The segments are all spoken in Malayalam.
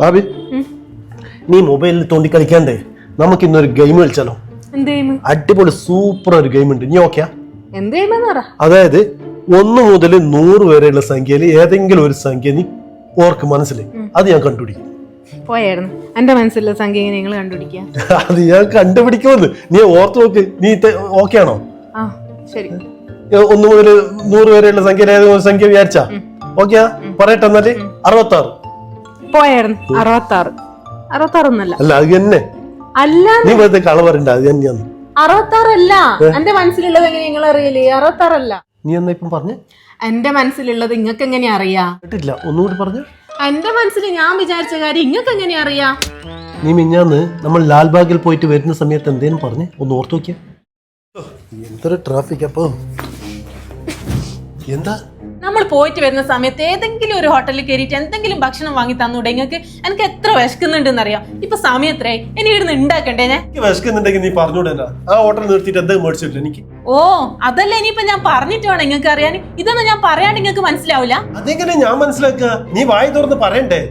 ആബി നീ മൊബൈലിൽ തോണ്ടി കളിക്കാണ്ടേ നമുക്ക് ഇന്നൊരു ഗെയിം കളിച്ചാലോ അടിപൊളി സൂപ്പർ ഒരു ഗെയിം ഉണ്ട് നീ ഓക്കെയാ അതായത് ഒന്ന് മുതൽ നൂറ് വരെയുള്ള സംഖ്യയിൽ ഏതെങ്കിലും ഒരു സംഖ്യ നീ ഓർക്ക് മനസ്സിൽ. അത് ഞാൻ കണ്ടുപിടിക്കും. പോയായിരുന്നു. എന്റെ മനസ്സിലുള്ള സംഖ്യ എങ്ങനെ നിങ്ങൾ കണ്ടുപിടിക്കുക? അത് ഞാൻ കണ്ടുപിടിക്കുമെന്ന്. നീ ഓർത്ത് നോക്ക്. നീ ഓക്കെ ആണോ? ശരി. ഒന്ന് മുതൽ നൂറ് വരെയുള്ള സംഖ്യയിൽ ഏതെങ്കിലും ഒരു സംഖ്യ വിചാരിച്ചാ? ഓക്കെയാ പറയട്ടെ എന്നാൽ? അറുപത്തി ആറ് പോയായിരുന്നു അറുപത്താറ്. ഒന്നല്ല അല്ല അത് തന്നെ അല്ല നീ വെറുതെ കള പറയണ്ട അത് തന്നെയാന്ന് അറുപത്താറല്ല. എന്റെ മനസ്സിലുള്ളത് എങ്ങനെ നിങ്ങൾ അറിയില്ലേ അറുപത്താറല്ല. നീ എന്നാ ഇപ്പം പറഞ്ഞേ? എന്റെ മനസ്സിലുള്ളത് നിങ്ങൾക്ക് എങ്ങനെ അറിയാ? കേട്ടില്ല ഒന്നുകൂടി പറഞ്ഞു. എന്റെ മനസ്സിൽ ഞാൻ വിചാരിച്ച കാര്യം നിങ്ങൾക്ക് എങ്ങനെ അറിയാ? നീ മിഞ്ഞാന്ന് നമ്മൾ ലാൽബാഗിൽ പോയിട്ട് വരുന്ന സമയത്ത് എന്തേലും പറഞ്ഞേ? ഒന്ന് ഓർത്തു നോക്കിയാ. എന്തൊരു ട്രാഫിക് അപ്പോ എന്താ? നമ്മൾ പോയിട്ട് വരുന്ന സമയത്ത് ഏതെങ്കിലും ഒരു ഹോട്ടലിൽ കയറിയിട്ട് എന്തെങ്കിലും ഭക്ഷണം വാങ്ങി തന്നൂടെ നിങ്ങൾക്ക്? എനിക്ക് എത്ര വിശക്കുന്നുണ്ടെന്ന് അറിയാം ഇപ്പൊ സമയം എത്രയായി? ഇനി ഇവിടുന്ന് ഉണ്ടാക്കണ്ടേ ഞാൻ? വിശക്കുന്നുണ്ടെങ്കിൽ നീ പറഞ്ഞൂടെ ആ ഹോട്ടൽ നിർത്തിയിട്ട് എന്താ മേടിച്ചിട്ടില്ല എനിക്ക്? ഓ അതല്ല ഇനിയിപ്പൊ ഞാൻ പറഞ്ഞിട്ട് വേണം നിങ്ങൾക്ക് അറിയാൻ ഇതൊന്നും ഞാൻ പറയാണ്ട് നിങ്ങൾക്ക് മനസ്സിലാവില്ല അതെങ്ങനെ ഞാൻ മനസ്സിലാക്കുക? നീ വായി തുറന്ന് പറയണ്ടേ?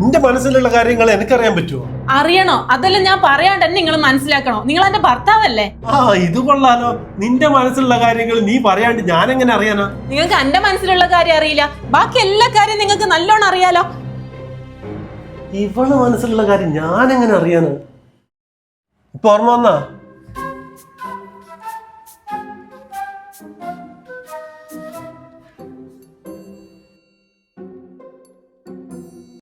നിന്റെ മനസ്സിലുള്ള കാര്യങ്ങൾ എനിക്കറിയാൻ പറ്റുമോ അറിയണോ? അതെല്ലാം ഞാൻ പറയാണ്ട് തന്നെ നിങ്ങൾ മനസ്സിലാക്കണോ? നിങ്ങൾ എന്റെ ഭർത്താവല്ലേ? ആ ഇത് കൊള്ളാലോ. നിന്റെ മനസ്സിലുള്ള കാര്യങ്ങൾ നീ പറയാണ്ട് ഞാൻ എങ്ങനെ അറിയാനാ? നിങ്ങൾക്ക് എന്റെ മനസ്സിലുള്ള കാര്യം അറിയില്ല. ബാക്കി എല്ലാ കാര്യം നിങ്ങൾക്ക് നല്ലോണം അറിയാലോ. ഇവൾ മനസ്സിലുള്ള കാര്യം ഞാൻ എങ്ങനെ അറിയാനാ? ഇപ്പൊ ഓർമ്മ വന്നാ?